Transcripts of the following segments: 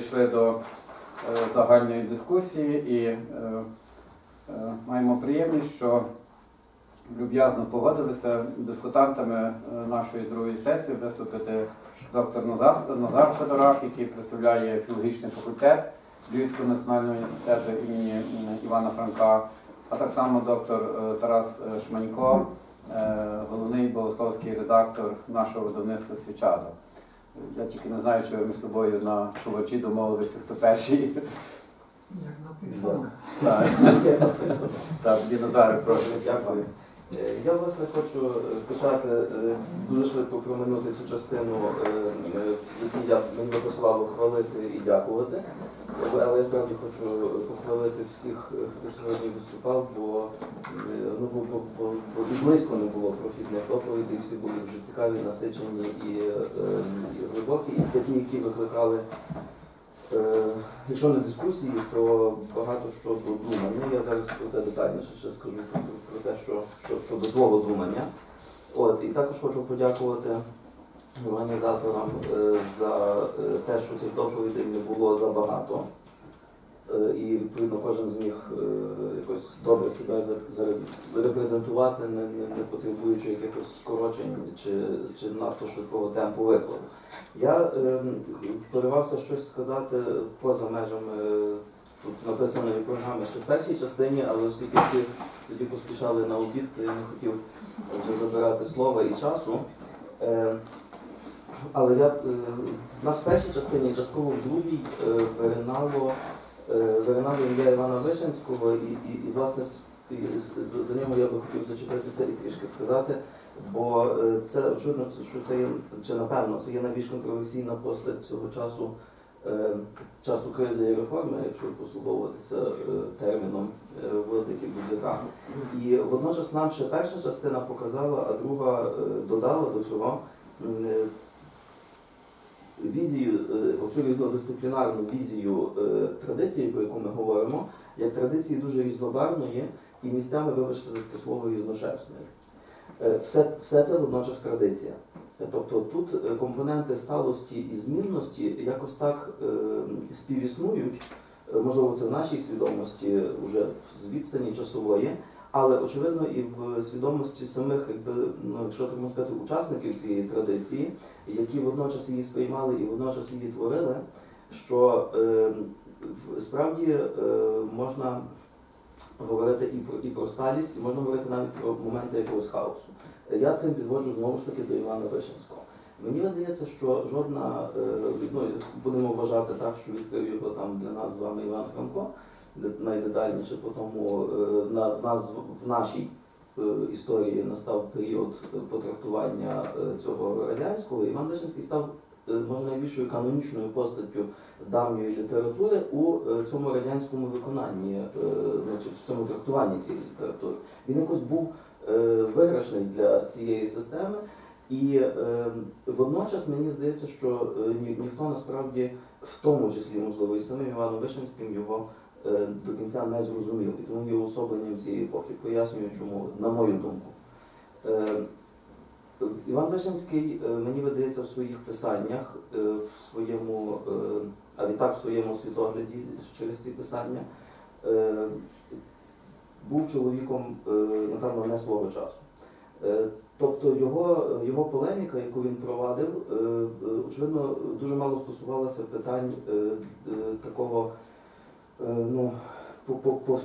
Йшли до е, загальної дискусії і е, е, маємо приємність, що люб'язно погодилися дискутантами нашої другої сесії виступити доктор Назар, Назар Федорак, який представляє філологічний факультет Львівського національного університету імені Івана Франка, а так само доктор Тарас Шманько, головний богословський редактор нашого видавництва Свічадо. Я тільки не знаю, чи ви між собою на чувачі домовилися, хто перший. Як написано. Так, так, Назаре, прошу. Дякую. Е, Я власне хочу е, почати е, дуже швидко проминути цю частину, якій я мені виписувало хвалити і дякувати. Але- я справді хочу похвалити всіх, хто сьогодні виступав, бо, ну, бо, бо, бо, і близько не було прохідних доповідей, всі були вже цікаві, насичені і, і глибокі, і такі, які викликали Якщо не дискусії, то багато що думання. Я зараз про це детальніше ще скажу про, те, що, що, що до свого думання. От, і також хочу подякувати організаторам е, за е, те, що цих доповідей не було забагато. Е, І відповідно кожен зміг е, якось добре себе за- зараз репрезентувати, не, не, не потребуючи якихось скорочень чи, чи надто швидкого темпу викладу. Я е, поривався щось сказати поза межами е, тут написаної програми ще в першій частині, але оскільки всі тоді поспішали на обід, то я не хотів вже забирати слова і часу. Е, але я, в нас в першій частині, частково в другій, виринало, е, виринало ім'я Івана Вишенського, і, і, і власне і з- з- за нього я би хотів зачепитися і трішки сказати. Бо е, це очевидно, що це є, чи напевно, це є найбільш контроверсійна постать цього часу, е, часу кризи і реформи, якщо послуговуватися терміном Владики Будзяка. І водночас нам ще перша частина показала, а друга додала до цього візію, е, оцю різнодисциплінарну візію е, традиції, про яку ми говоримо, як традиції дуже різнобарвної і місцями, вибачте за таке слово, різношерстної. Е, Все, все це водночас традиція. Тобто тут компоненти сталості і змінності якось так співіснують, можливо, це в нашій свідомості вже з відстані часової, але очевидно і в свідомості самих, якби, ну, якщо так можна сказати, учасників цієї традиції, які водночас її сприймали і водночас її творили, що е, справді е, можна говорити і про, і про сталість, і можна говорити навіть про моменти якогось хаосу. Я цим підводжу знову ж таки до Івана Вишенського. Мені видається, що жодна, е, ну, будемо вважати так, що відкрив його там для нас з вами Іван Франко, найдетальніше, тому е, в нашій е, історії настав період потрактування е, цього радянського. Іван Вишенський став може найбільшою канонічною постаттю давньої літератури у цьому радянському виконанні, в цьому трактуванні цієї літератури. Він якось був виграшний для цієї системи. І водночас мені здається, що ні, ніхто насправді, в тому числі, можливо, і самим Іваном Вишенським його до кінця не зрозумів. І тому є уособленням цієї епохи. Пояснюю, чому, на мою думку. Е, Іван Вишенський, е, мені видається, в своїх писаннях, е, в своєму, е, а відтак в своєму світогляді через ці писання, е, був чоловіком, е, напевно, не свого часу. Е, Тобто його, його полеміка, яку він провадив, е, е, очевидно, дуже мало стосувалася питань е, е, такого е, ну, по- по-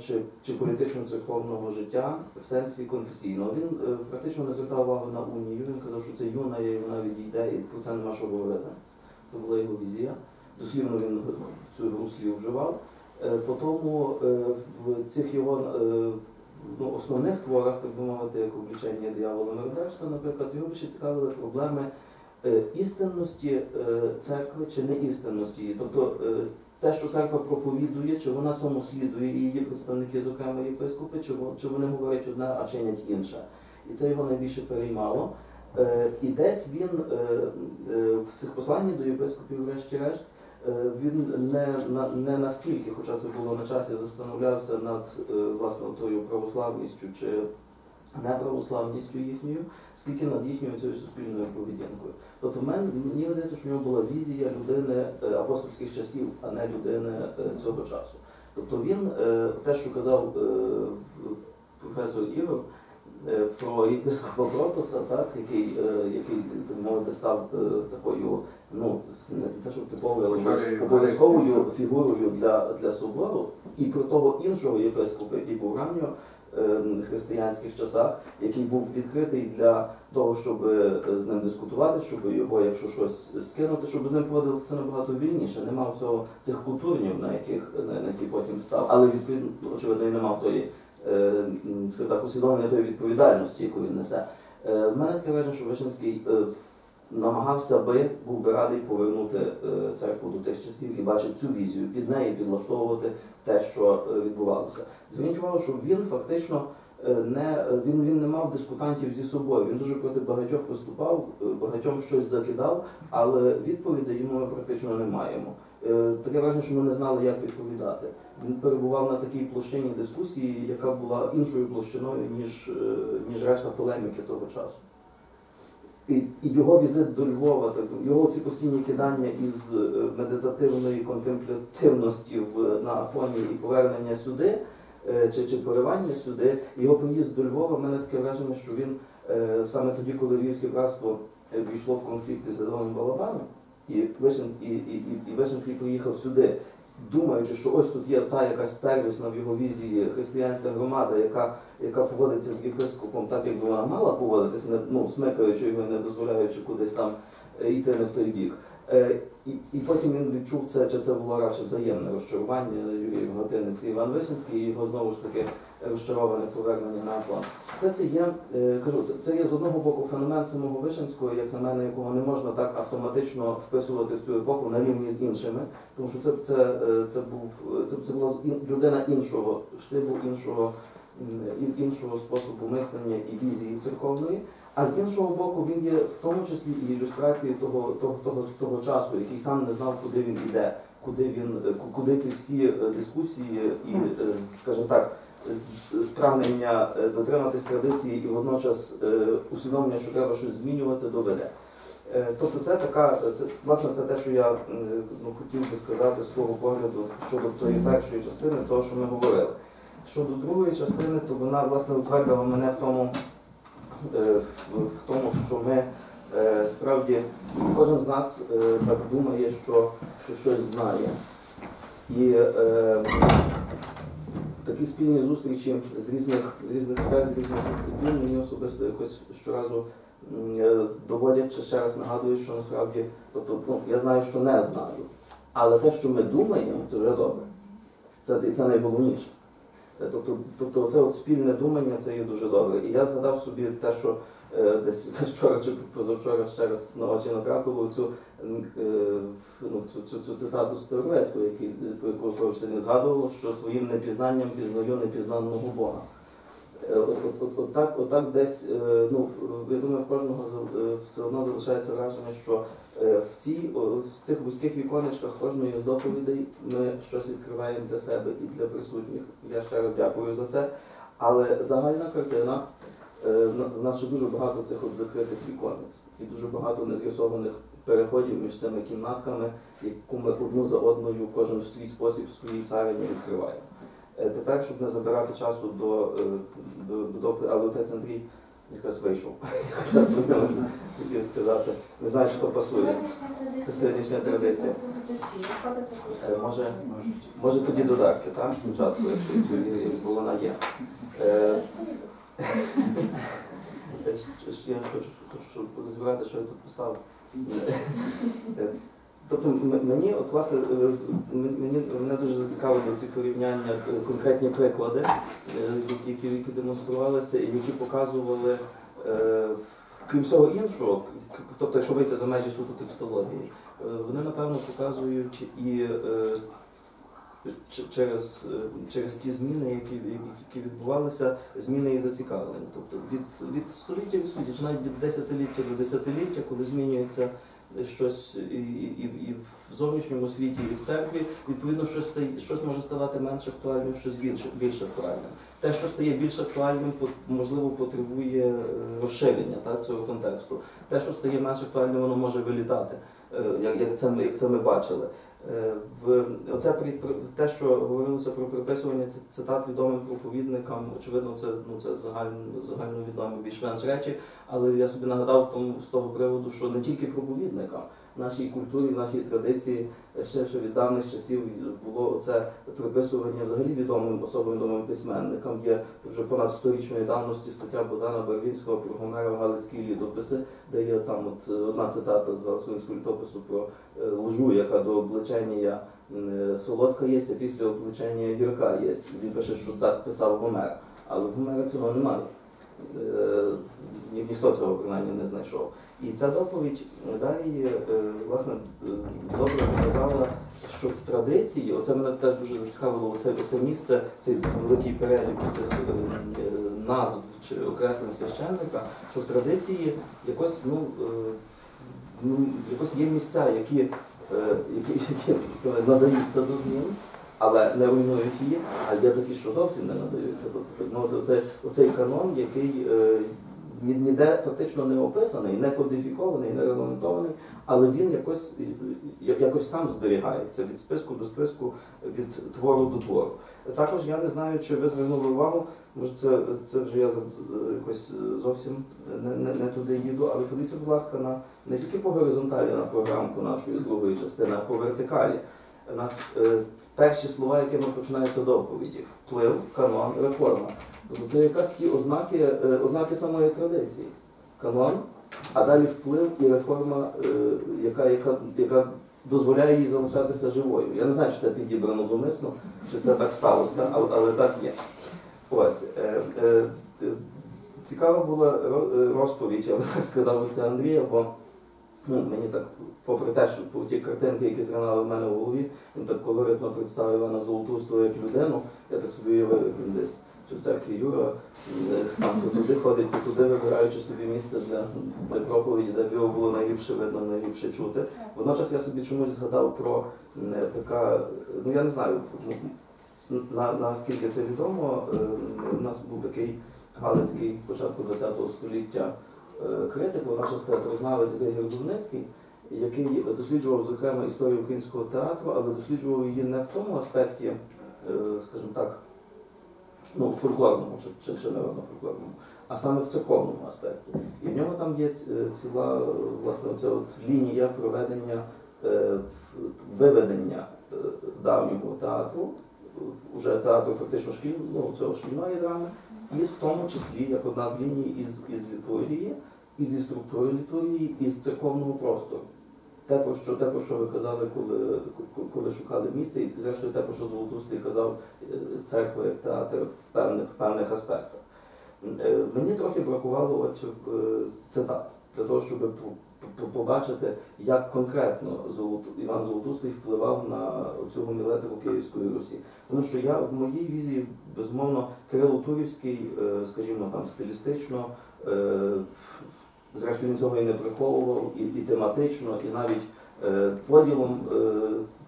чи, чи політично-церковного життя в сенсі конфесійного. Він е, практично не звертав увагу на унію. Він казав, що це юна і вона відійде, і це нема що говорити. Це була його візія. Дослівно він цю гру слів вживав. Е, По тому е, в цих його е, ну, основних творах, так би мовити, як облічення диявола Миродачця, наприклад, його більше цікавили проблеми е, істинності е, церкви чи неістинності її. Тобто е, те, що церква проповідує, чи вона цьому слідує, і її представники, зокрема єпископи, чи, вони говорять одне, а чинять інше. І це його найбільше переймало. Е, І десь він е, е, в цих посланнях до єпископів, врешті-решт, він не, не настільки, хоча це було на часі, застановлявся над власне тою православністю чи не православністю їхньою, скільки над їхньою цією суспільною поведінкою. Тобто мен- мені видається, що в нього була візія людини е, апостольських часів, а не людини е, цього часу. Тобто він, е, те, що казав професор Ігор, про єпископа Протоса, так, який, який мовити, став такою, ну, не те, що типовою, але обов'язковою фігурою для, для собору, і про того іншого єпископа, який був ранньо християнських часах, який був відкритий для того, щоб е, з ним дискутувати, щоб його, якщо щось скинути, щоб з ним поводилися набагато вільніше. Не мав цього цих культурнів, на яких на, які потім став, але відповідно, очевидно, і не мав тої е, так, усвідомлення тої відповідальності, яку він несе. Е, В мене таке враження, що Вишинський е, намагався би, був би радий повернути е, церкву до тих часів і бачив цю візію, під неї підлаштовувати те, що е, відбувалося. Зверніть увагу, що він фактично е, не він, він не мав дискутантів зі собою. Він дуже проти багатьох виступав, багатьом щось закидав, але відповідей йому ми практично не маємо. Таке враження, що ми не знали, як відповідати. Він перебував на такій площині дискусії, яка була іншою площиною, ніж, ніж решта полеміки того часу. І, його візит до Львова, так, його ці постійні кидання із е, медитативної контемплятивності в, на фоні і повернення сюди, е, чи, чи поривання сюди, його приїзд до Львова, в мене таке враження, що він е, саме тоді, коли Львівське братство війшло в конфлікт із Ядровим Балабаном, і, Вишин, і, і, і, і Вишинський приїхав сюди, думаючи, що ось тут є та якась первісна в його візії християнська громада, яка, яка поводиться з єпископом так, як вона мала поводитися, не, ну, смикаючи його, не дозволяючи кудись там е, йти не в той бік. Е, і, і потім він відчув це, чи це було радше взаємне розчарування Юрій Гатинець і Іван Вишинський, і його знову ж таки розчароване повернення на план. Все це є, е, кажу, це, це є з одного боку феномен самого Вишинського, як на мене, якого не можна так автоматично вписувати в цю епоху на рівні з іншими, тому що це, це, е, це був це, це була людина іншого штибу, іншого, іншого способу мислення і візії церковної. А з іншого боку, він є в тому числі і ілюстрацією того, того, того, того часу, який сам не знав, куди він йде, куди він куди ці всі е, дискусії і, е, скажімо так, прагнення е, дотриматись традиції і водночас усвідомлення, що треба щось змінювати, доведе. Тобто це така, це власне це те, що я ну, хотів би сказати з свого погляду щодо тої першої частини, того, що ми говорили. Щодо другої частини, то вона власне утвердила мене в тому, в, в тому, що ми е, справді кожен з нас е, так думає, що, що щось знає. І е, такі спільні зустрічі з різних, з різних сфер, з різних дисциплін мені особисто якось щоразу е, доводять чи ще раз нагадують, що насправді, тобто, ну, я знаю, що не знаю. Але те, що ми думаємо, це вже добре. Це, це найголовніше. Е, Тобто, тобто це от спільне думання це є дуже добре. І я згадав собі те, що е, десь вчора чи позавчора ще раз на очі натрапило цю, е, ну, цю, цю, цю цитату Старовецького, який про яку про не згадував, що своїм непізнанням пізнаю непізнаного Бога. Е, От, от, от, так, от так десь, е, ну, я думаю, в кожного е, все одно залишається враження, що в, цій, в цих вузьких віконечках кожної з доповідей ми щось відкриваємо для себе і для присутніх. Я ще раз дякую за це. Але загальна картина, в нас ще дуже багато цих от закритих віконець і дуже багато нез'ясованих переходів між цими кімнатками, яку ми одну за одною, кожен в свій спосіб, в своїй царині відкриваємо. Е, Тепер, щоб не забирати часу до, е, до, до але отець Андрій якраз вийшов. Хотів сказати. Не знаю, що пасує. Це сьогоднішня традиція. Е, Може, може тоді додатки, так? Спочатку, якщо вона є. Я хочу, розібрати, що я тут писав. Тобто мені, от, власне, е, мені, мене дуже зацікавили ці порівняння, е, конкретні приклади, е, які, які демонструвалися і які показували, крім всього іншого, тобто, якщо вийти за межі суто текстології, вони, напевно, показують і через, через ті зміни, які, які відбувалися, зміни і зацікавлення. Тобто від, від століття від століття, чи навіть від десятиліття до десятиліття, коли змінюється щось і, і, і в зовнішньому світі, і в церкві, відповідно, щось, стає- щось може ставати менш актуальним, щось більше, більш актуальним. Те, що стає більш актуальним, можливо, потребує е, розширення так, цього контексту. Те, що стає менш актуальним, воно може вилітати, е, як, це, ми, як це ми бачили. Е, В оце при те, що говорилося про приписування цитат відомим проповідникам, очевидно, це ну це загально загальновідомі більш-менш речі. Але я собі нагадав тому з того приводу, що не тільки проповідникам, нашій культурі, в нашій традиції ще, ще від давних часів було це приписування взагалі відомим особам відомим письменникам. Є вже понад сторічної давності стаття Богдана Барвінського про Гомера в Галицькій літописи, де є там от е, одна цитата з Галицького літопису про е, лжу, яка до обличення е, солодка є, а після обличення гірка є. Він пише, що це писав Гомер, але Гомера цього немає. Ні- Ніхто цього принаймні не знайшов. І ця доповідь далі е, власне добре показала, що в традиції, оце мене теж дуже зацікавило, оце, оце місце, цей великий перелік цих е, е, назв чи окреслень священника, що в традиції якось ну, ну якось є місця, які, які, які надаються до змін. Але не руйнують її, а є такі, що зовсім не надаються. Тобто, ну, оце, оцей канон, який ні- ніде фактично не описаний, не кодифікований, не регламентований, але він якось, е, якось сам зберігається від списку до списку, від твору до твору. Також я не знаю, чи ви звернули увагу, може це, це вже я якось зовсім не, не, не туди їду, але подивіться, будь ласка, на не тільки по горизонталі на програмку нашої другої частини, а по вертикалі. У нас е, перші слова, якими починаються доповіді: вплив, канон, реформа. Тобто це якраз ті ознаки, е, ознаки самої традиції. Канон, а далі вплив і реформа, е, яка, яка, яка дозволяє їй залишатися живою. Я не знаю, чи це підібрано зумисно, чи це так сталося, але, але так є. Ось. Е, е, е, цікава була розповідь, я би так сказав, це Андрія, бо ну, мені так, попри те, що ті картинки, які зринали в мене в голові, він так колоритно представив Івана Золотустого як людину, я так собі уявив, як він десь чи в церкві Юра, е, там туди ходить, туди вибираючи собі місце для, для проповіді, де б його було найліпше видно, найліпше чути. Водночас я собі чомусь згадав про е, така, ну я не знаю, ну, на, наскільки це відомо, е, у нас був такий Галицький початку ХХ століття е, критик, водночас театрознавець Григор Дубницький, який досліджував, зокрема, історію українського театру, але досліджував її не в тому аспекті, скажімо так, ну, фольклорному чи, чи, чи народно фольклорному, а саме в церковному аспекті. І в нього там є ціла е, власне оця от лінія проведення е, виведення е, давнього театру, вже театру фактично ну, цього шкільної драми, і в тому числі як одна з ліній із, із літургії, і зі структури літургії, і з церковного простору. Те, про що, те, що ви казали, коли, коли шукали місце, і зрештою те, про що Золотустий казав, е, церква як театр в певних, в певних аспектах. Е, Мені трохи бракувало от, е, цитат для того, щоб по- по- побачити, як конкретно Іван Золотустий впливав на цю гомілетику Київської Русі. Тому що я в моїй візії, безумовно, Кирило Турівський, скажімо, там стилістично, зрештою він цього і не приховував, і, і тематично, і навіть е, поділом е,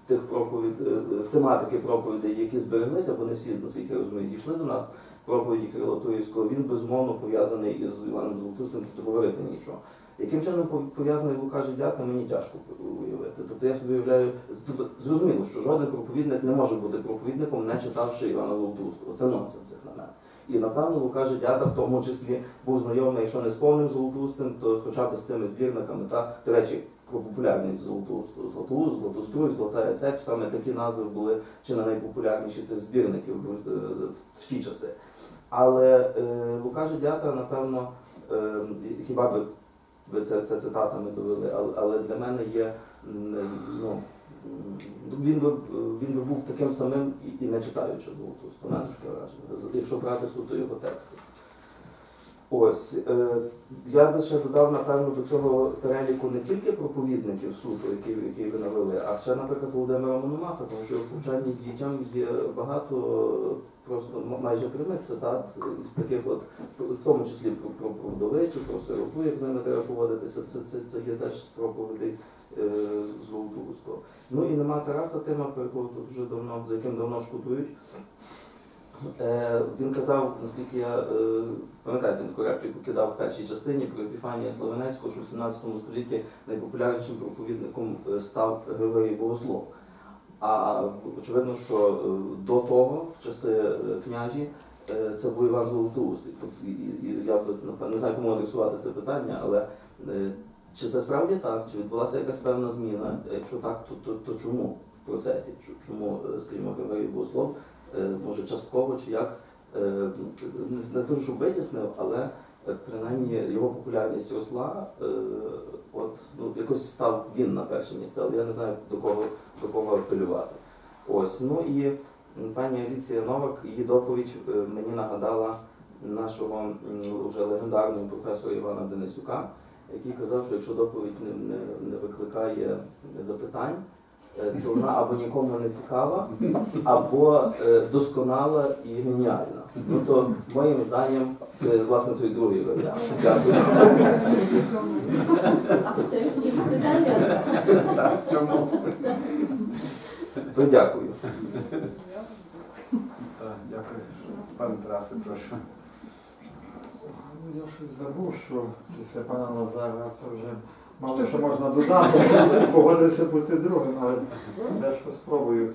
тих проповід, е, тематики проповідей, які збереглися, бо не всі, наскільки я розумію, дійшли до нас, проповіді Кирила Турівського, він безумовно пов'язаний із Іваном Золотустим, тут говорити нічого. Яким чином пов'язаний Лука Жидяка, мені тяжко уявити. Тобто я собі уявляю, тобто зрозуміло, що жоден проповідник не може бути проповідником, не читавши Івана Золотустого. Це нонсенс, як на мене. І напевно Лука Жидята в тому числі був знайомий, якщо не з повним Золотустим, то хоча б з цими збірниками. Та, до речі, про популярність Золотусту, Златоуст, Златоструй, Золота Цепь, саме такі назви були чи не найпопулярніші цих збірників е, в ті часи. Але е, Лука Жидята, напевно, е, хіба би ви це, це цитатами довели, але, але для мене є ну, він би, він би був таким самим і, і не читаючи таке враження, якщо брати суто його тексти. Ось, е, я би ще додав, напевно, до цього переліку не тільки проповідників суду, які, які ви навели, а ще, наприклад, Володимира Мономаха, тому що в повчанні дітям є багато просто майже прямих цитат з таких от, в тому числі про, про, про вдовицю, про сироту, як з ними треба поводитися, це, це, це є теж з проповідей е, Золотоустого. Ну і нема Тараса Тима, про якого тут вже давно, за яким давно шкодують. Е, Він казав, наскільки я е, пам'ятаю, він таку репліку кидав в першій частині про Епіфанія Славенецького, що в 17 столітті найпопулярнішим проповідником е, став Григорій Богослов. А очевидно, що е, до того, в часи е, княжі, е, це був Іван Золотоустий. Я не знаю, кому адресувати це питання, але е, чи це справді так? Чи відбулася якась певна зміна? Якщо так, то, то, то чому в процесі? Чому, е, скажімо, Григорій Богослов, е, може частково чи як, е, не- кажу, що витіснив, але принаймні його популярність росла, от, ну, якось став він на перше місце, але я не знаю до кого, до кого апелювати. Ось, ну і пані Аліція Новак, її доповідь мені нагадала нашого вже легендарного професора Івана Денисюка, який казав, що якщо доповідь не, не, не викликає запитань, е, то вона або нікому не цікава, або е, досконала і геніальна. Ну то моїм зданням це власне той другий варіант. Дякую. Так, чому? То дякую. Дякую. Пане Тарасе, прошу. Я щось забув, що після пана Лазара то вже мало що можна додати. Погодився бути другим, але дещо спробую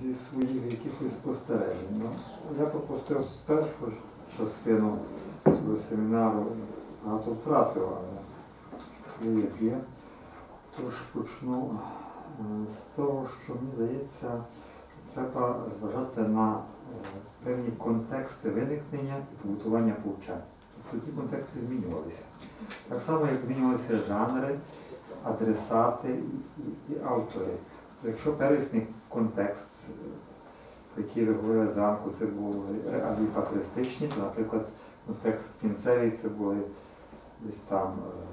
зі своїх якихось спостережень. Ну, Я пропустив першу частину цього семінару, багато втратив, але як є. Тож почну е, з того, що мені здається, треба зважати на е, певні контексти виникнення і побутування повчань. Тобто ті контексти змінювалися. Так само, як змінювалися жанри, адресати і, автори. Тобто, якщо первісний контекст, е, який ви говорили це були реалії патристичні, то, наприклад, контекст кінцевий це були десь там е,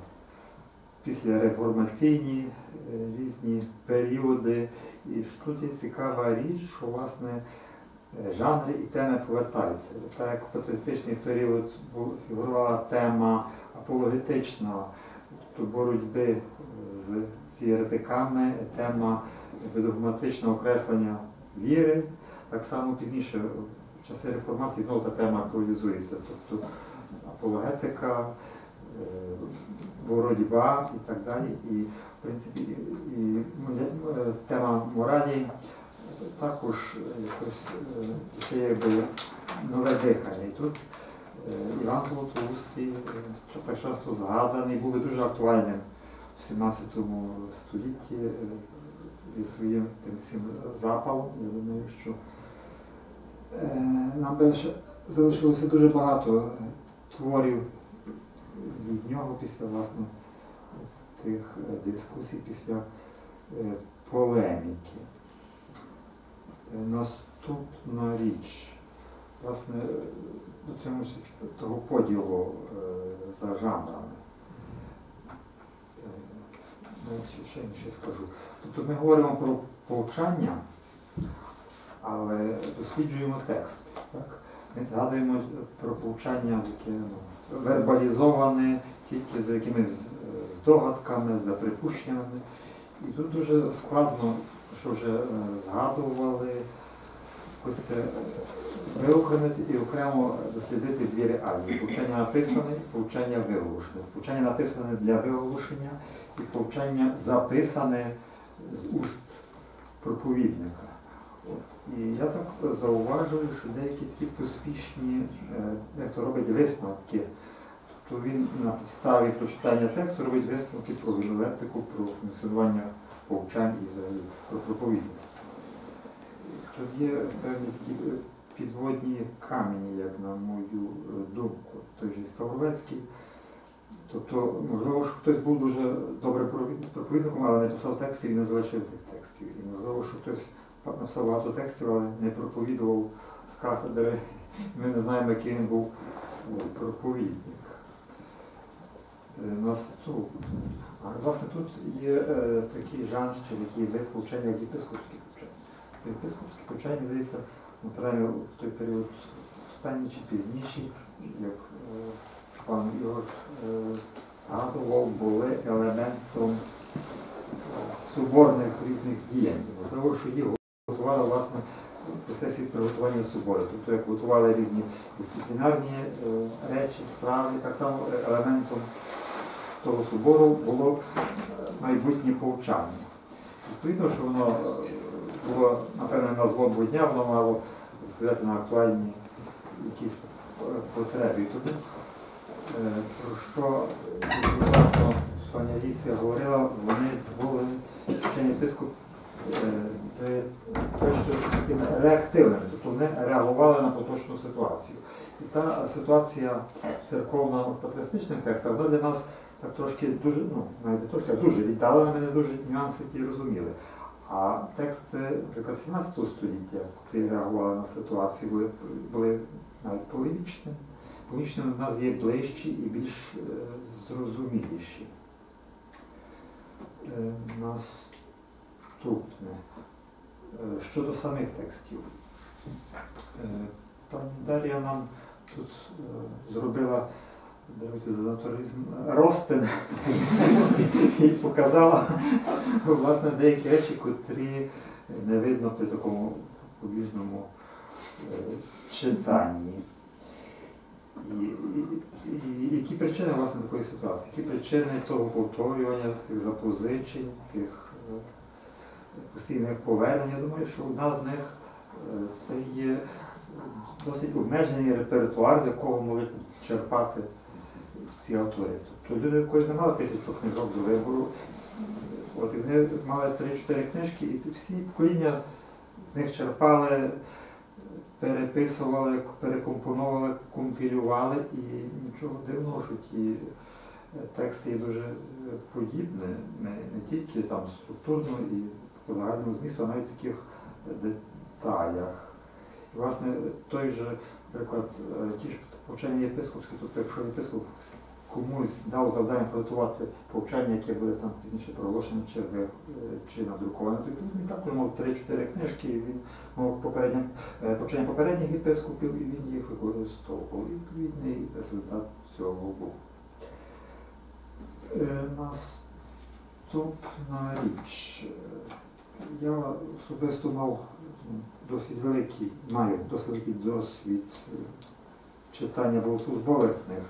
післяреформаційні е, різні періоди. І тут є цікава річ, що власне е, жанри і теми повертаються. Так як в патристичний період фігурувала тема апологетична, тобто боротьби е, з, з єретиками, тема догматичного окреслення віри. Так само пізніше, в часи реформації, знову ця тема актуалізується. Тобто апологетика, е, боротьба і так далі. І, в принципі, і, тема моралі також е, якось е, це якби нове дихання. І тут е, Іван Золотоустий, так часто згаданий, був дуже актуальним в 17 столітті зі своїм тим всім запалом. Я думаю, що нам залишилося дуже багато творів від нього після власне тих е, дискусій, після е, полеміки. Е, Наступна річ, власне, дотримуючись того поділу за жанрами. Ну, Ще інше скажу. Тобто ми говоримо про повчання, але досліджуємо текст. Так? Ми згадуємо про повчання, яке вербалізоване тільки за якимись е, здогадками, за припущеннями. І тут дуже складно, що вже е, згадували, ось це е, виокремити і окремо дослідити дві реалії. Повчання написане, повчання виголошене. Повчання написане для виголошення і повчання записане з уст проповідника. От. І я так зауважую, що деякі такі поспішні, е, як то робить висновки, то він на підставі прочитання тексту робить висновки про генолептику, про функціонування повчань і про проповідність. Тут є певні такі е, підводні камені, як на мою е, думку, той же Ставровецький. Тобто, можливо, що хтось був дуже провід- проповідником, але не писав текстів і не залишив тих текстів. І можливо, що хтось написав багато текстів, але не проповідував з кафедри. Ми не знаємо, який він був е, проповідник. Е, Наступне. Власне тут є е, такий жанр, чи такий вид повчання, як єпископські повчання. Єпископські повчання, здається, ну, принаймні в той період останній чи пізніші, як е, пан Ігор е, були елементом е, соборних різних діянь. Можливо, що їх готували власне процесі приготування собору. Тобто як готували різні дисциплінарні е, речі, справи, так само елементом того собору було е, майбутнє повчання. Відповідно, що воно е, було, напевне, на злобу дня, воно мало відповідати на актуальні якісь потреби. Е, про що пані Алісія говорила, вони були е, дещо такими реактивними, тобто вони реагували на поточну ситуацію. І та ситуація церковна в патристичних текстах, вона для нас так трошки дуже, ну, навіть трошки, дуже віддалена, ми не дуже нюанси ті розуміли. А тексти, наприклад, 17 століття, які реагували на ситуацію, були, були навіть полемічними. Полемічними в нас є ближчі і більш е, зрозуміліші. Е, Наступне. Е, Щодо самих текстів. Е, Пані Дар'я нам тут е, зробила даруйте за натуралізм ростин і показала власне деякі речі, котрі не видно при такому побіжному е, читанні. І, і, і які причини власне такої ситуації? Які причини того повторювання, тих запозичень, тих е, постійних повернень? Я думаю, що одна з них е, це є досить обмежений репертуар, з якого можуть черпати ці автори. Тобто люди, коли не мали тисячу книжок до вибору, от, вони мали 3-4 книжки, і всі покоління з них черпали, переписували, перекомпоновували, компілювали, і нічого дивного, що ті тексти є дуже подібні, не, не тільки там структурно і по загальному змісту, а навіть в таких деталях. І, власне, той же, наприклад, е, ті ж повчання єпископські, тобто якщо єпископ комусь дав завдання приготувати повчання, яке буде там пізніше проголошене чи, е, чи надруковане, то він також мав 3-4 книжки, і він мав попереднє, е, повчання попередніх єпископів, і він їх використовував. І відповідний результат цього був. Наступна річ. Я особисто мав досить великий, маю досить великий досвід е, читання богослужбових книг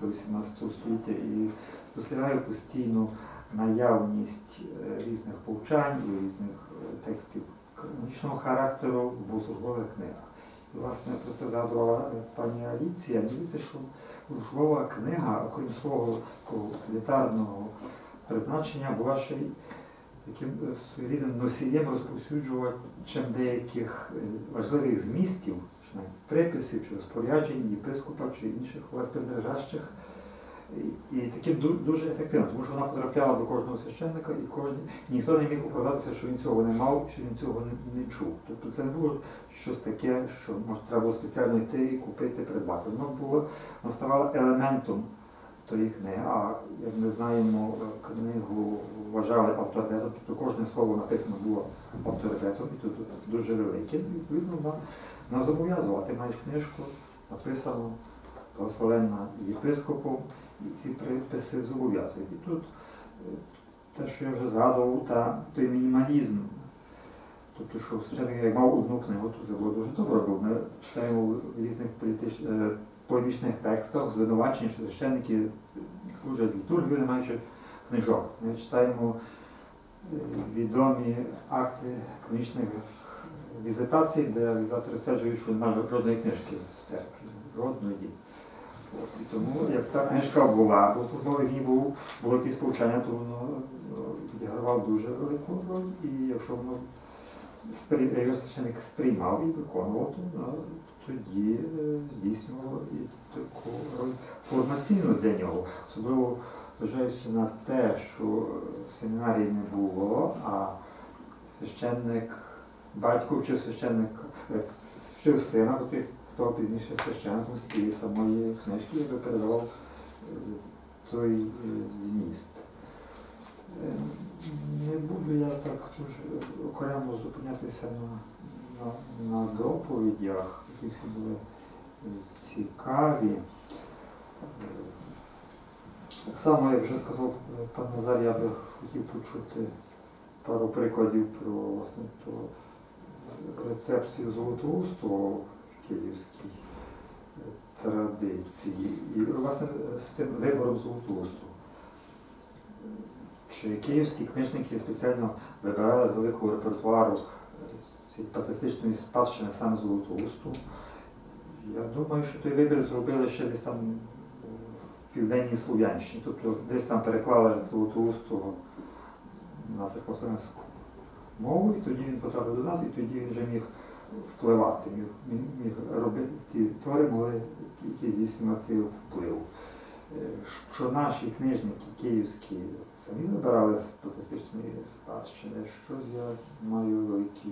16-18 століття і спостерігаю постійну наявність е, різних повчань і різних е, текстів канонічного характеру в богослужбових книгах. І, власне, про це згадувала пані Аліція. Мені здається, що богослужбова книга, окрім свого такого призначення, була ще й таким е, своєрідним носієм розповсюджувачем деяких е, важливих змістів, чи навіть приписів чи розпоряджень єпископа чи інших власпринадлежащих. І, і таким дуже ефективно, тому що вона потрапляла до кожного священника і кожен, ніхто не міг оправдатися, що він цього не мав, що він цього не, не чув. Тобто це не було щось таке, що може треба було спеціально йти і купити, придбати. Воно було, воно ставало елементом тої книги. А як ми знаємо, е, книгу вважали авторитетом, тобто кожне слово написано було авторитетом, і тут дуже велике. Відповідно, вона зобов'язувала. Ти маєш книжку, написану, благословенна єпископом, і ці приписи зобов'язують. І тут е, те, що я вже згадував, та той мінімалізм. Тобто, що священник як мав одну книгу, то це було дуже добре, бо ми читаємо різних політичних полемічних текстах звинувачення, що священники служать літургію, не маючи книжок. Ми читаємо е, відомі акти клінічних візитацій, де візитатори стверджують, що немає жодної книжки в церкві. Жодної. І тому, як та книжка була, бо службовий дні був, було якесь повчання, то воно е, відігравало дуже велику роль. І якщо воно його священик сприймав і виконував, то воно тоді е, здійснювало і таку роль повноцінну для нього. Особливо зважаючи на те, що семінарії не було, а священник, батько вчив священник, е, вчив сина, який став пізніше священником з тієї самої книжки, якби передавав е, той зміст. Не буду я так дуже окремо зупинятися на, на, на доповідях, які всі були е, цікаві. Е, Так само, як вже сказав е, пан Назар, я би хотів почути пару прикладів про власне то рецепцію Золотоусту в київській традиції і власне з тим вибором Золотоусту. Чи київські книжники спеціально вибирали з великого репертуару цієї патристичної спадщини саме Золотоусту? Я думаю, що той вибір зробили ще десь там в південній Слов'янщині. Тобто десь там переклали Золотоустого на церковнослов'янську мову, і тоді він потрапив до нас, і тоді він вже міг впливати, міг, міг, робити ті твори, могли які здійснювати вплив. Е, Що наші книжники київські самі вибирали з патристичної спадщини, щось я маю великі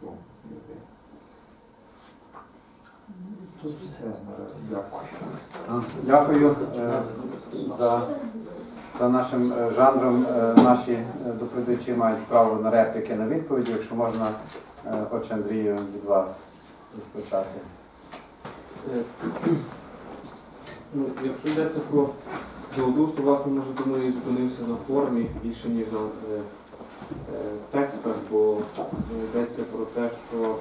сумніви. Тут все. Дякую. Дякую е, за, за нашим е, жанром. Е, Наші доповідачі мають право на репліки, на відповіді. Якщо можна, е, отче Андрію, від вас розпочати. Ну, якщо йдеться про Золотоуст, то власне може тому і зупинився на формі більше ніж на текстах, бо ну, йдеться про те, що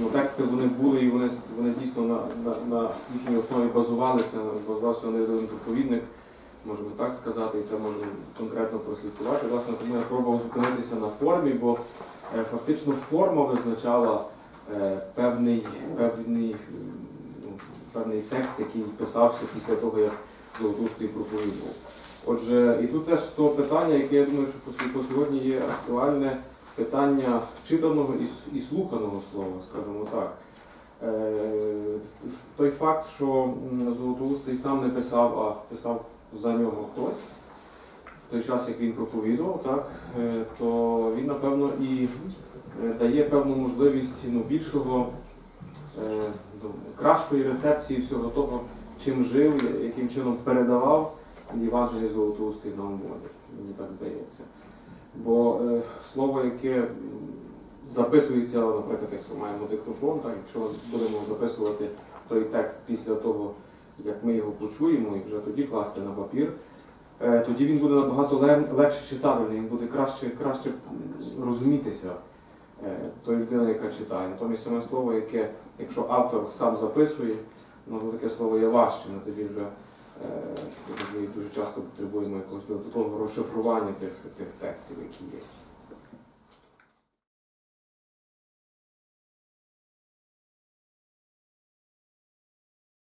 ну, тексти вони були і вони, вони дійсно на, на, на їхній основі базувалися, базувався на один проповідник, можемо так сказати, і це можемо конкретно прослідкувати. Власне, тому я пробував зупинитися на формі, бо е, фактично форма визначала е, певний, певний, ну, певний текст, який писався після того, як Золотустий проповідував. Отже, і тут теж то питання, яке я думаю, що по- сьогодні є актуальне питання читаного і, слуханого слова, скажімо так. Е, той факт, що Золотоустий сам не писав, а писав за нього хтось, в той час, як він проповідував, так, е, то він, напевно, і е, дає певну можливість ну, більшого, кращої рецепції всього того, чим жив, яким чином передавав Євангеліє Золотоустий на умові, мені так здається. Бо е, слово, яке записується, наприклад, якщо маємо диктофон, так, якщо будемо записувати той текст після того, як ми його почуємо, і вже тоді класти на папір, е, тоді він буде набагато легше читабельний, він буде краще, краще розумітися е, тої людини, яка читає. Натомість саме слово, яке, якщо автор сам записує, ну таке слово є важче, ми тоді вже дуже часто потребуємо якогось додаткового розшифрування тих, тих текстів, які є.